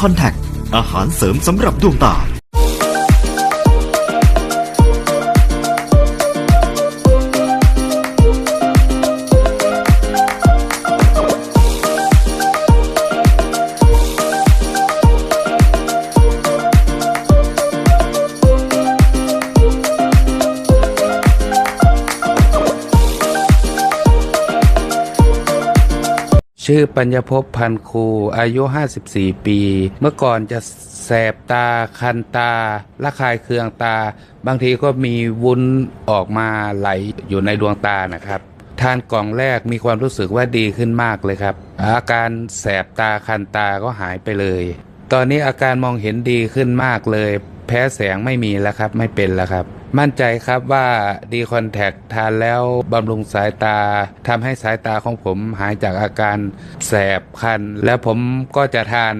คอนแทคอาหารเสริมสำหรับดวงตา ชื่อปัญญภพพันครูอายุ 54 ปี เมื่อก่อนจะแสบตาคันตาระคายเคืองตา บางทีก็มีวุ้นออกมาไหลอยู่ในดวงตานะครับทานกล่องแรกมีความรู้สึกว่าดีขึ้นมากเลยครับ อาการแสบตาคันตาก็หายไปเลย ตอนนี้อาการมองเห็นดีขึ้นมากเลย แพ้แสงไม่มีแล้วครับ ไม่เป็นแล้วครับ มั่นใจครับว่าดีคอนแทคทานแล้วบำรุงสายตาทำให้สายตาของผมหายจากอาการแสบคัน แล้วผมก็จะทาน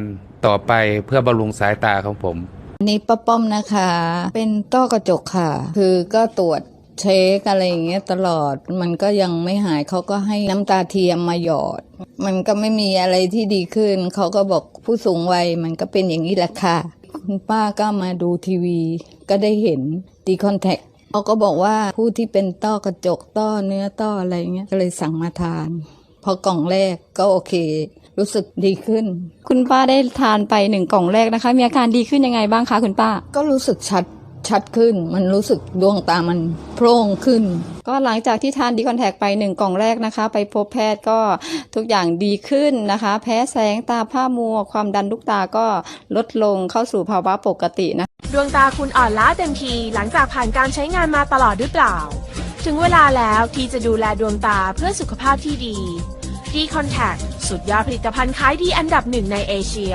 ต่อไปเพื่อบำรุงสายตาของผมนนี้ป้าป้อมนะคะ เป็นต้อกระจกค่ะ คือก็ตรวจเช็คอะไรอย่างเงี้ยตลอดมันก็ยังไม่หายเขาก็ให้น้ำตาเทียมมาหยอด มันก็ไม่มีอะไรที่ดีขึ้น เขาก็บอกผู้สูงวัยมันก็เป็นอย่างนี้แหละค่ะ คุณป้าก็มาดูทีวี ก็ได้เห็นดีคอนแทคเขาก็บอกว่าผู้ที่เป็นต้อกระจกต้อเนื้อต้ออะไรเงี้ยก็เลยสั่งมาทาน พอกล่องแรกก็โอเค รู้สึกดีขึ้น คุณป้าได้ทานไปหนึ่งกล่องแรกนะคะ มีอาการดีขึ้นยังไงบ้างคะคุณป้า ก็รู้สึกชัด ชัดขึ้น มันรู้สึกดวงตามันโพร่งขึ้น ก็หลังจากที่ทานดีคอนแทคไปหนึ่งกล่องแรกนะคะ ไปพบแพทย์ก็ทุกอย่างดีขึ้นนะคะ แพ้แสงตาผ้ามัว ความดันลูกตาก็ลดลงเข้าสู่ภาวะปกตินะ ดวงตาคุณอ่อนล้าเต็มที หลังจากผ่านการใช้งานมาตลอดหรือเปล่า ถึงเวลาแล้วที่จะดูแลดวงตาเพื่อสุขภาพที่ดี d c o n t a c t สุดยอดผลิตภัณฑ์ขายดีอันดับหนึ่งในเอเชีย